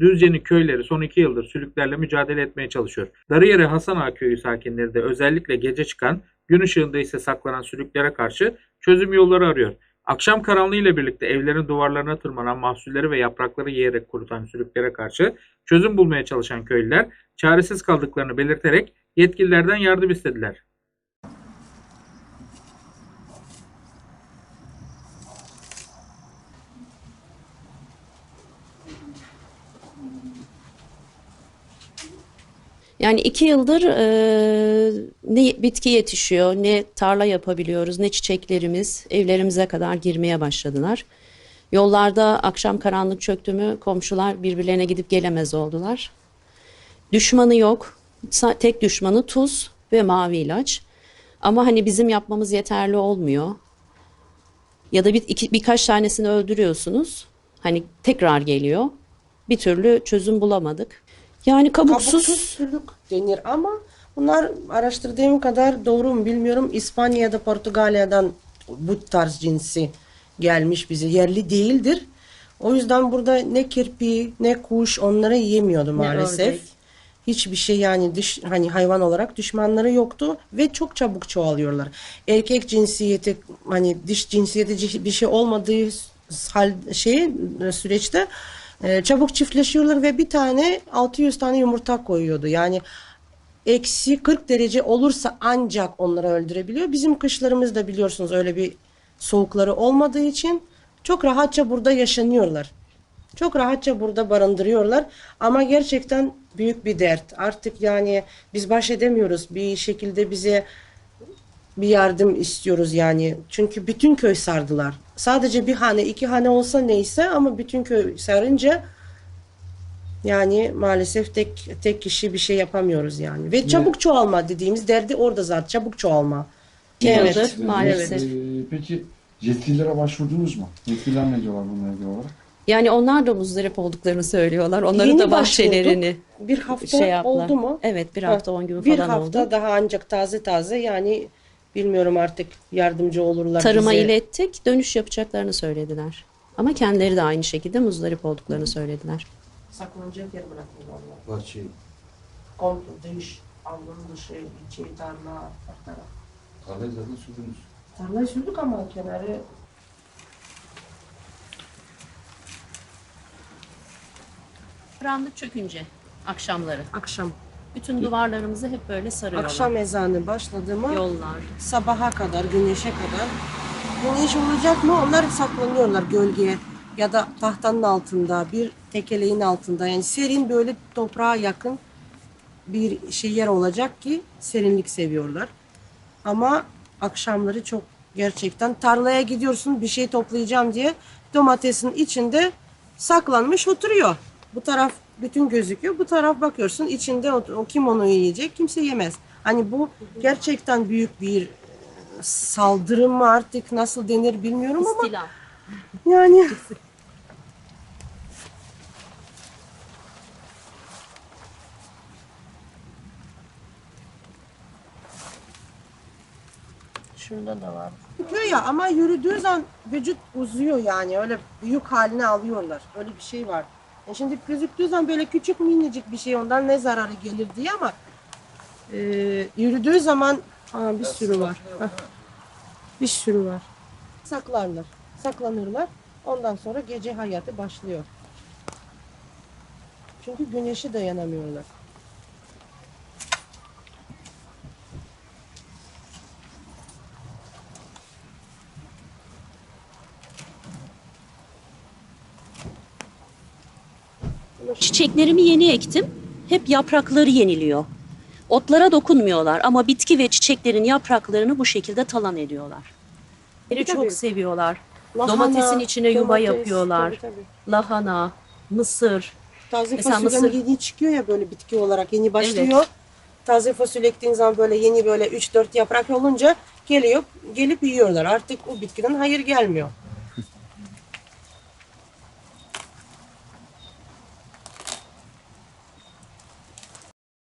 Düzce'nin köyleri son iki yıldır sülüklerle mücadele etmeye çalışıyor. Darıyere Hasan Ağa köyü sakinleri de özellikle gece çıkan, gün ışığında ise saklanan sülüklere karşı çözüm yolları arıyor. Akşam karanlığı ile birlikte evlerin duvarlarına tırmanan mahsulleri ve yaprakları yiyerek kurutan sülüklere karşı çözüm bulmaya çalışan köylüler çaresiz kaldıklarını belirterek yetkililerden yardım istediler. Yani iki yıldır e, ne bitki yetişiyor, ne tarla yapabiliyoruz, ne çiçeklerimiz evlerimize kadar girmeye başladılar. Yollarda akşam karanlık çöktü mü komşular birbirlerine gidip gelemez oldular. Düşmanı yok. Tek düşmanı tuz ve mavi ilaç. Ama hani bizim yapmamız yeterli olmuyor. Ya da bir, iki, birkaç tanesini öldürüyorsunuz. Hani tekrar geliyor. Bir türlü çözüm bulamadık. Yani kabuksuz, Kabuksuz sülük denir ama bunlar araştırdığım kadar doğru mu bilmiyorum. İspanya'da, Portugalya'dan bu tarz cinsi gelmiş bize. Yerli değildir. O yüzden burada ne kirpi ne kuş onları yiyemiyordu maalesef. ördek. Hiçbir şey yani dış hani hayvan olarak düşmanları yoktu ve çok çabuk çoğalıyorlar. Erkek cinsiyeti hani dış cinsiyeti bir şey olmadığı hal şey süreçte e, çabuk çiftleşiyorlar ve bir tane 600 tane yumurta koyuyordu. Yani eksi 40 derece olursa ancak onları öldürebiliyor. Bizim kışlarımız da biliyorsunuz öyle bir soğukları olmadığı için çok rahatça burada yaşanıyorlar. Çok rahatça burada barındırıyorlar ama gerçekten büyük bir dert. Artık yani biz baş edemiyoruz. Bir şekilde bize bir yardım istiyoruz yani. Çünkü bütün köy sardılar. Sadece bir hane, iki hane olsa neyse ama bütün köy sarınca yani maalesef tek tek kişi bir şey yapamıyoruz yani. Ve çabuk çoğalma dediğimiz derdi orada zaten çabuk çoğalma. Evet. yıldır maalesef. Evet. Ee, peki yetkililere başvurdunuz mu? Yetkililer ne diyorlar bununla ilgili olarak? Yani onlar da muzdarip olduklarını söylüyorlar. Onların Yeni da bahçelerini başvurduk. bir hafta şey yaptılar. oldu mu? Evet bir Ha, hafta on gün bir falan hafta oldu. daha ancak taze taze yani bilmiyorum artık yardımcı olurlar Tarıma bize. ilettik. Dönüş yapacaklarını söylediler. Ama kendileri de aynı şekilde muzdarip olduklarını söylediler. Saklanacak yer bırakmıyorlar. Bahçeyi. Komple dış, avlunun dışı, içi, tarla, her taraf. Tarlayı zaten sürdünüz. Tarlayı sürdük ama kenarı Karanlık çökünce akşamları. akşam. Bütün duvarlarımızı hep böyle sarıyorlar. Akşam ezanı başladı mı Yollar. sabaha kadar, güneşe kadar. Güneş olacak mı? Onlar saklanıyorlar gölgeye ya da tahtanın altında, bir tekeleğin altında. Yani serin böyle toprağa yakın bir şey yer olacak ki serinlik seviyorlar. Ama akşamları çok gerçekten tarlaya gidiyorsun bir şey toplayacağım diye domatesin içinde saklanmış oturuyor. Bu taraf bütün gözüküyor. Bu taraf bakıyorsun içinde o, o kim onu yiyecek? Kimse yemez. Hani bu gerçekten büyük bir e, saldırı mı artık nasıl denir bilmiyorum ama İstila. yani Şurada da var. Çıkıyor ya ama yürüdüğü zaman vücut uzuyor yani öyle büyük haline alıyorlar. Öyle bir şey var. E şimdi gözüktüğü zaman böyle küçük minicik bir şey ondan ne zararı gelir diye ama e, yürüdüğü zaman aa, bir sürü var. Hah. Bir sürü var. Saklarlar. Saklanırlar. Ondan sonra gece hayatı başlıyor. Çünkü güneşe dayanamıyorlar. Çiçeklerimi yeni ektim. Hep yaprakları yeniliyor. Otlara dokunmuyorlar ama bitki ve çiçeklerin yapraklarını bu şekilde talan ediyorlar. Beni Tabii, çok seviyorlar. Lahana, Domatesin içine yuva domates, yapıyorlar. tabii, tabii. Lahana, mısır. Taze Mesela fasulye mısır- yeni çıkıyor ya böyle bitki olarak yeni başlıyor. Taze fasulye ektiğin zaman böyle yeni böyle 3-4 yaprak olunca geliyor gelip yiyorlar. Artık o bitkiden hayır gelmiyor.